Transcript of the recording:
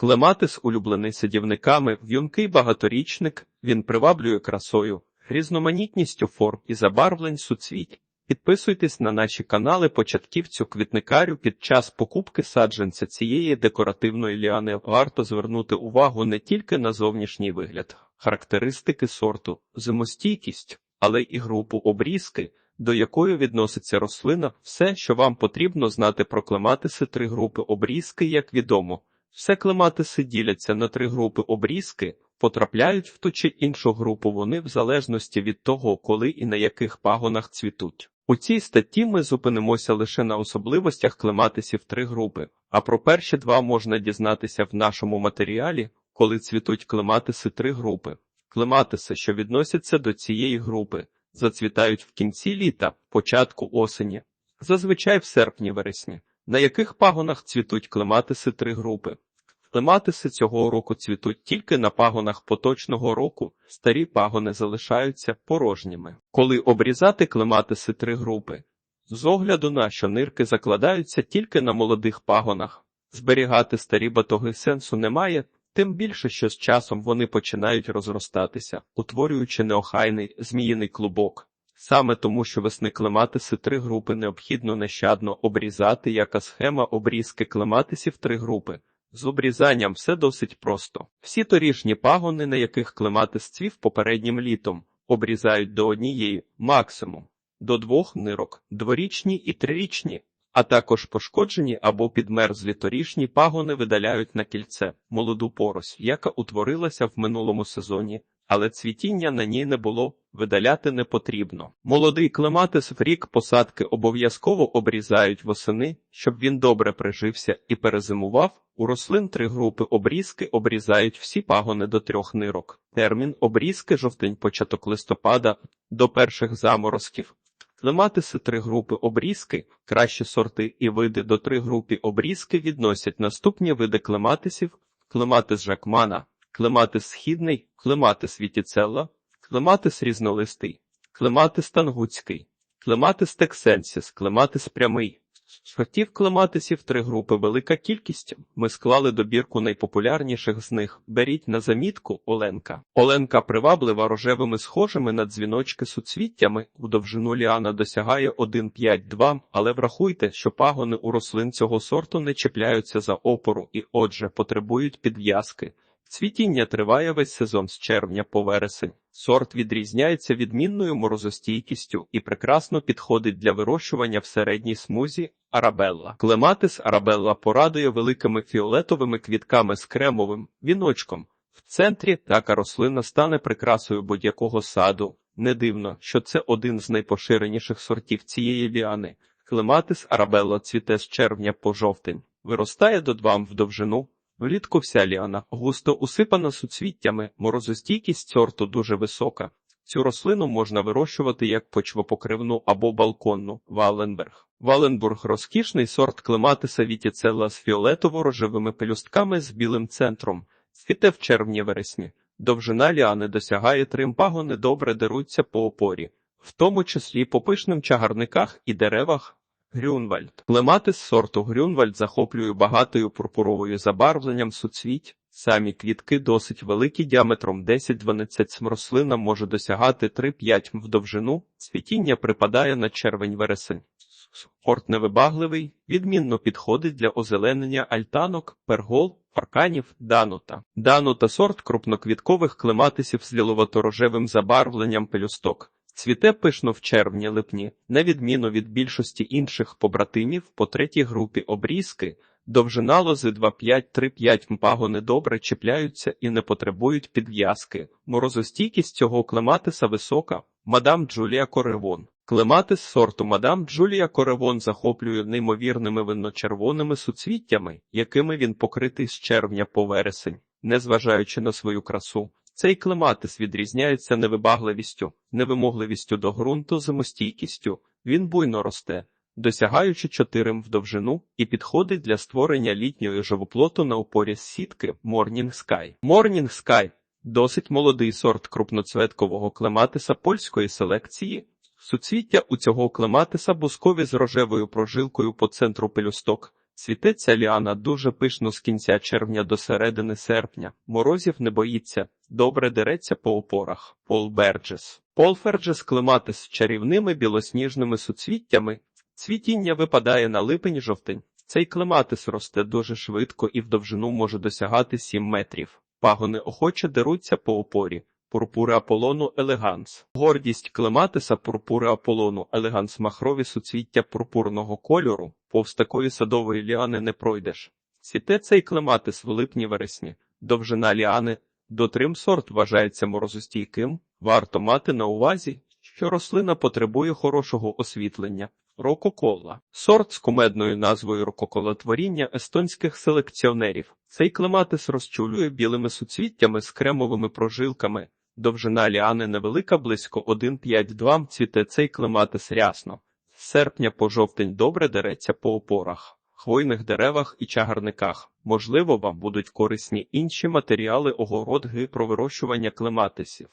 Клематис улюблений садівниками, в'юнкий багаторічник, він приваблює красою, різноманітністю форм і забарвлень суцвіть. Підписуйтесь на наші канали початківцю квітникарю під час покупки саджанця цієї декоративної ліани варто звернути увагу не тільки на зовнішній вигляд, характеристики сорту, зимостійкість, але і групу обрізки, до якої відноситься рослина, все, що вам потрібно знати про клематиси три групи обрізки, як відомо. Все клематиси діляться на три групи обрізки, потрапляють в ту чи іншу групу вони в залежності від того, коли і на яких пагонах цвітуть. У цій статті ми зупинимося лише на особливостях клематисів три групи, а про перші два можна дізнатися в нашому матеріалі, коли цвітуть клематиси три групи. Клематиси, що відносяться до цієї групи, зацвітають в кінці літа, початку осені, зазвичай в серпні-вересні. На яких пагонах цвітуть клематиси три групи? Клематиси цього року цвітуть тільки на пагонах поточного року, старі пагони залишаються порожніми. Коли обрізати клематиси три групи? З огляду на що нирки закладаються тільки на молодих пагонах. Зберігати старі батоги сенсу немає, тим більше, що з часом вони починають розростатися, утворюючи неохайний зміїний клубок. Саме тому, що весни клематиси три групи необхідно нещадно обрізати, яка схема обрізки клематисів три групи. З обрізанням все досить просто. Всі торішні пагони, на яких клематис цвів попереднім літом, обрізають до однієї, максимум, до двох нирок, дворічні і трирічні, а також пошкоджені або підмерзлі торішні пагони видаляють на кільце молоду порось, яка утворилася в минулому сезоні, але цвітіння на ній не було, видаляти не потрібно. Молодий клематис в рік посадки обов'язково обрізають восени, щоб він добре прижився і перезимував. У рослин три групи обрізки обрізають всі пагони до трьох нирок. Термін обрізки жовтень початок листопада до перших заморозків. Клематиси три групи обрізки, кращі сорти і види до три групи обрізки відносять наступні види клематисів: клематис жакмана, клематис східний, клематис вітіцелла, клематис різнолистий, клематис тангутський, клематис тексенсіс, клематис прямий. Сортів клематисів три групи велика кількість. Ми склали добірку найпопулярніших з них. Беріть на замітку Оленка. Оленка приваблива рожевими схожими на дзвіночки суцвіттями. У довжину ліана досягає 1,5-2, але врахуйте, що пагони у рослин цього сорту не чіпляються за опору і, отже, потребують підв'язки. Цвітіння триває весь сезон з червня по вересень. Сорт відрізняється відмінною морозостійкістю і прекрасно підходить для вирощування в середній смузі арабелла. Клематис арабелла порадує великими фіолетовими квітками з кремовим віночком. В центрі така рослина стане прикрасою будь-якого саду. Не дивно, що це один з найпоширеніших сортів цієї ліани. Клематис арабелла цвіте з червня по жовтень, виростає до двам в довжину. Влітку вся ліана густо усипана суцвіттями, морозостійкість сорту дуже висока. Цю рослину можна вирощувати як почвопокривну або балконну Валенберг. Валенбург розкішний сорт клематиса вітіцелла з фіолетово-рожевими пелюстками з білим центром. Цвіте в червні-вересні. Довжина ліани досягає трим пагони добре деруться по опорі, в тому числі по пишним чагарниках і деревах. Грюнвальд. Клематис сорту Грюнвальд захоплює багатою пурпуровою забарвленням суцвіть. Самі квітки досить великі діаметром 10-12 см. Рослина може досягати 3-5 м в довжину. Цвітіння припадає на червень-вересень. Сорт невибагливий, відмінно підходить для озеленення альтанок, пергол, парканів, данута. Данута сорт крупноквіткових клематисів з ліловато-рожевим забарвленням пелюсток. Цвіте пишно в червні-липні, на відміну від більшості інших побратимів по третій групі обрізки, довжина лози 2,5-3,5 пагони добре чіпляються і не потребують підв'язки. Морозостійкість цього клематиса висока. Мадам Джулія Коревон. Клематис сорту мадам Джулія Коревон захоплює неймовірними винно-червоними суцвіттями, якими він покритий з червня по вересень, незважаючи на свою красу. Цей клематис відрізняється невибагливістю, невимогливістю до ґрунту, зимостійкістю. Він буйно росте, досягаючи чотирим в довжину, і підходить для створення літньої живоплоту на опорі з сітки Morning Sky. Morning Sky – досить молодий сорт крупноцветкового клематиса польської селекції. Суцвіття у цього клематиса бускові з рожевою прожилкою по центру пелюсток. Цвітеться ліана дуже пишно з кінця червня до середини серпня. Морозів не боїться, добре дереться по опорах. Пол Берджес. Полферджес клематис з чарівними білосніжними суцвіттями. Цвітіння випадає на липень-жовтень. Цей клематис росте дуже швидко і в довжину може досягати 7 метрів. Пагони охоче деруться по опорі. Пурпури Аполлону елеганс. Гордість клематиса пурпури Аполлону елеганс махрові суцвіття пурпурного кольору. Повз такої садової ліани не пройдеш. Цвіте цей клематис в липні-вересні. Довжина ліани до трим сорт вважається морозостійким. Варто мати на увазі, що рослина потребує хорошого освітлення. Рококола – сорт з кумедною назвою рококолотворіння естонських селекціонерів. Цей клематис розчулює білими суцвіттями з кремовими прожилками. Довжина ліани невелика, близько 1,5-2 цвіте цей клематис рясно. З серпня по жовтень добре дереться по опорах, хвойних деревах і чагарниках. Можливо, вам будуть корисні інші матеріали огородги про вирощування клематисів.